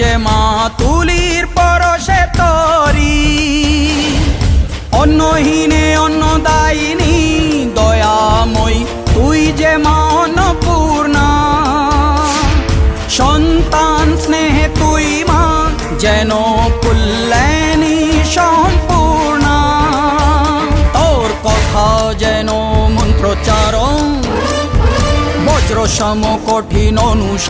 যে মা তুলির পরশে তরি। অন্নহীনে অন্নদায়িনী, দয়াময়ী, তুই যে মা অন্নপূর্ণা সন্তান স্নেহে তুই মা, যেন কুল্যাণী সম্পূর্ণা। তোর কথা যেন মন্ত্রচারণ বজ্র সম কঠিন অনুষ